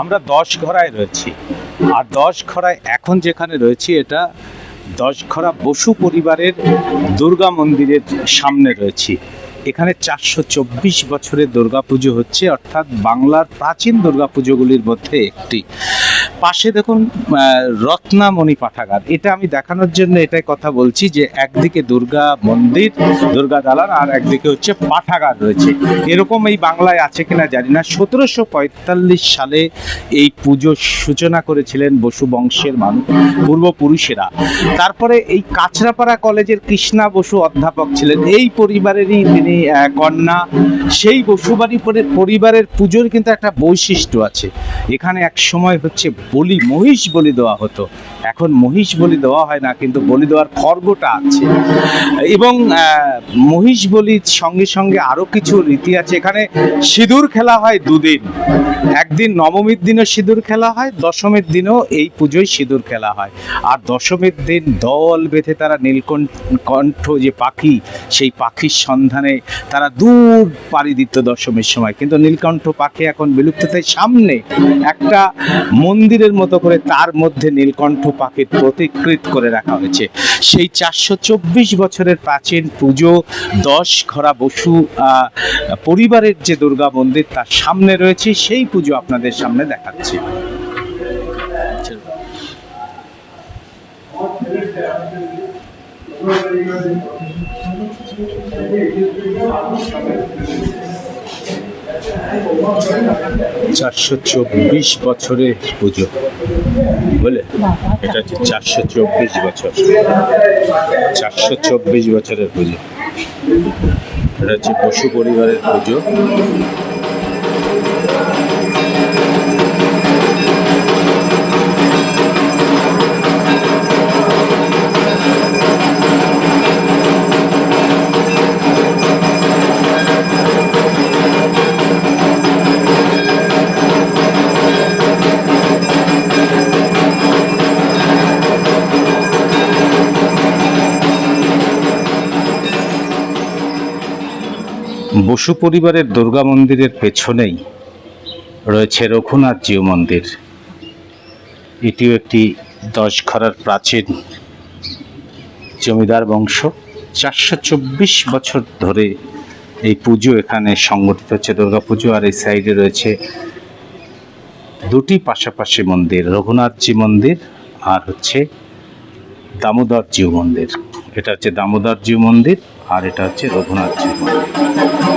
আমরা দশ ঘরায় রয়েছি। আর দশ ঘরায় এখন যেখানে রয়েছি, এটা দশ ঘরা বসু পরিবারের দুর্গা মন্দিরের সামনে রয়েছি। এখানে চারশো চব্বিশ বছরের দুর্গাপুজো হচ্ছে, অর্থাৎ বাংলার প্রাচীন দুর্গাপুজোগুলির মধ্যে একটি। পাশে দেখুন রত্নামণি পাঠাগার। এটা আমি দেখানোর জন্য এটাই কথা বলছি যে একদিকে দুর্গা মন্দির, দুর্গা দালান, আর একদিকে হচ্ছে পাঠাগার রয়েছে। এরকম এই বাংলায় আছে কিনা জানি না। সতেরোশো পঁয়তাল্লিশ সালে এই পুজোর সূচনা করেছিলেন বসু বংশের মানুষ পূর্বপুরুষেরা। তারপরে এই কাছড়াপাড়া কলেজের কৃষ্ণা বসু অধ্যাপক ছিলেন। এই পরিবারেরই তিনি কন্যা। সেই বসুবাড়ি পরিবারের পুজোর কিন্তু একটা বৈশিষ্ট্য আছে। এখানে এক সময় হচ্ছে বলি মহিষ বলি দেওয়া হতো এখন মহিষ বলি দেওয়া হয় না, কিন্তু বলি দেওয়ার খর্গটা আছে। এবং মহিষ বলির সঙ্গে সঙ্গে আরও কিছু রীতি আছে। এখানে সিঁদুর খেলা হয় দুদিন। একদিন নবমীর দিনও সিঁদুর খেলা হয়, দশমীর দিনও এই পুজোয় সিঁদুর খেলা হয়। আর দশমীর দিন দল বেঁধে তারা নীলকণ্ঠ যে পাখি, সেই পাখির সন্ধানে তারা দূর পাড়ি দিত দশমীর সময়। কিন্তু নীলকণ্ঠ পাখি এখন বিলুপ্ত, তাই সামনে একটা মন্দিরের মতো করে তার মধ্যে নীলকণ্ঠ পাখির প্রতিকৃত করে রাখা হয়েছে। সেই চারশো চব্বিশ বছরের প্রাচীন পুজো, দশ ঘরা বসু পরিবারের যে দুর্গা মন্দির তার সামনে রয়েছে, সেই পুজো আপনাদের সামনে দেখাচ্ছি। চারশো চব্বিশ বছরের পুজো। বলে? এটা হচ্ছে চারশো চব্বিশ বছর। চারশো চব্বিশ বছরের পুজো। এটা হচ্ছে পশু পরিবারের পুজো। বসু পরিবারের দুর্গা মন্দিরের পেছনেই রয়েছে রঘুনাথ জিউ মন্দির। এটিও একটি দশ ঘরার প্রাচীন জমিদার বংশ। চারশো চব্বিশ বছর ধরে এই পুজো এখানে সংগঠিত হচ্ছে। দুর্গা পুজো আর এই সাইডে রয়েছে দুটি পাশাপাশি মন্দির রঘুনাথজি মন্দির আর হচ্ছে দামোদর জিউ মন্দির। এটা হচ্ছে দামোদর জিউ মন্দির। আর এটা হচ্ছে রঘুনাথ জীবন।